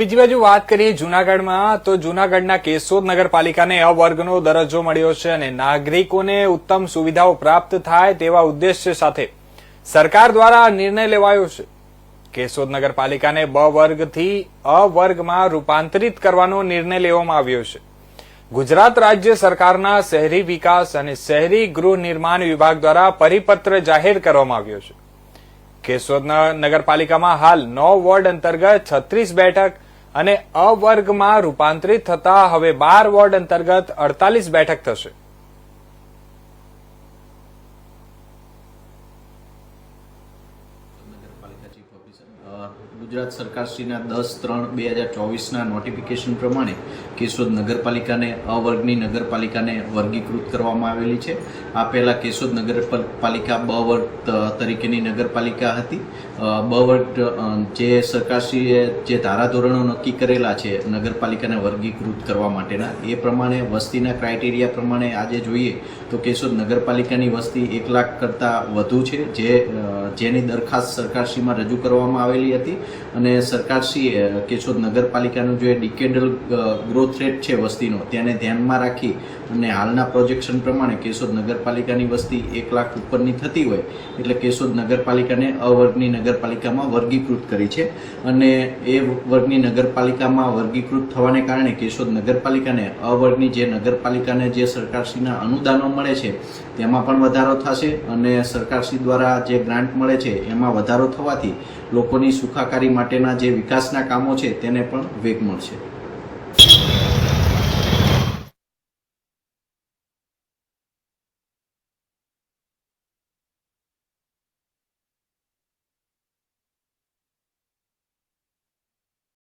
બીજી બાજુ વાત કરીએ જુનાગઢમાં, તો જુનાગઢના કેશોદ નગરપાલિકાને અ દરજ્જો મળ્યો છે અને નાગરિકોને ઉત્તમ સુવિધાઓ પ્રાપ્ત થાય તેવા ઉદ્દેશ્ય સાથે સરકાર દ્વારા નિર્ણય લેવાયો છે. કેશોદ નગરપાલિકાને બ વર્ગથી અ રૂપાંતરિત કરવાનો નિર્ણય લેવામાં આવ્યો છે. ગુજરાત રાજ્ય સરકારના શહેરી વિકાસ અને શહેરી ગૃહ નિર્માણ વિભાગ દ્વારા પરિપત્ર જાહેર કરવામાં આવ્યો છે. કેશોદ નગરપાલિકામાં હાલ નવ વોર્ડ અંતર્ગત છત્રીસ બેઠક અને અ વર્ગમાં રૂપાંતરિત થતા હવે બાર વોર્ડ અંતર્ગત અડતાલીસ બેઠક થશે. ચીફ ઓફિસર ગુજરાત સરકારશ્રીના દસ ત્રણ બે હજાર ચોવીસના નોટિફિકેશન પ્રમાણે કેશોદ નગરપાલિકાને અ વર્ગની નગરપાલિકાને વર્ગીકૃત કરવામાં આવેલી છે. આ પહેલાં કેશોદ નગરપાલિકા બ વર્ગ તરીકેની નગરપાલિકા હતી. બ વર્ગ જે સરકારશ્રીએ જે ધારાધોરણો નક્કી કરેલા છે નગરપાલિકાને વર્ગીકૃત કરવા માટેના, એ પ્રમાણે વસ્તીના ક્રાઇટેરિયા પ્રમાણે આજે જોઈએ તો કેશોદ નગરપાલિકાની વસ્તી એક લાખ કરતાં વધુ છે. જે જેની દરખાસ્ત સરકારશ્રીમાં રજૂ કરવામાં આવેલી હતી અને સરકારશ્રીએ કેશોદ નગરપાલિકાનું જે ડિકેન્ડલ ગ્રોથ રેટ છે વસ્તીનો, તેને ધ્યાનમાં રાખી અને હાલના પ્રોજેક્શન પ્રમાણે કેશોદ નગરપાલિકાની વસ્તી એક લાખ ઉપરની થતી હોય, એટલે કેશોદ નગરપાલિકાને અવર્ગની નગરપાલિકામાં વર્ગીકૃત કરી છે અને એ વર્ગની નગરપાલિકામાં વર્ગીકૃત થવાને કારણે કેશોદ નગરપાલિકાને અવર્ગની જે નગરપાલિકાને જે સરકારશ્રીના અનુદાનો મળે છે, તેમાં પણ વધારો થશે અને સરકારશ્રી દ્વારા જે ગ્રાન્ટ મળે છે, એમાં વધારો થવાથી લોકોની સુખાકારી માટેના જે વિકાસના કામો છે, તેને પણ વેગ મળશે.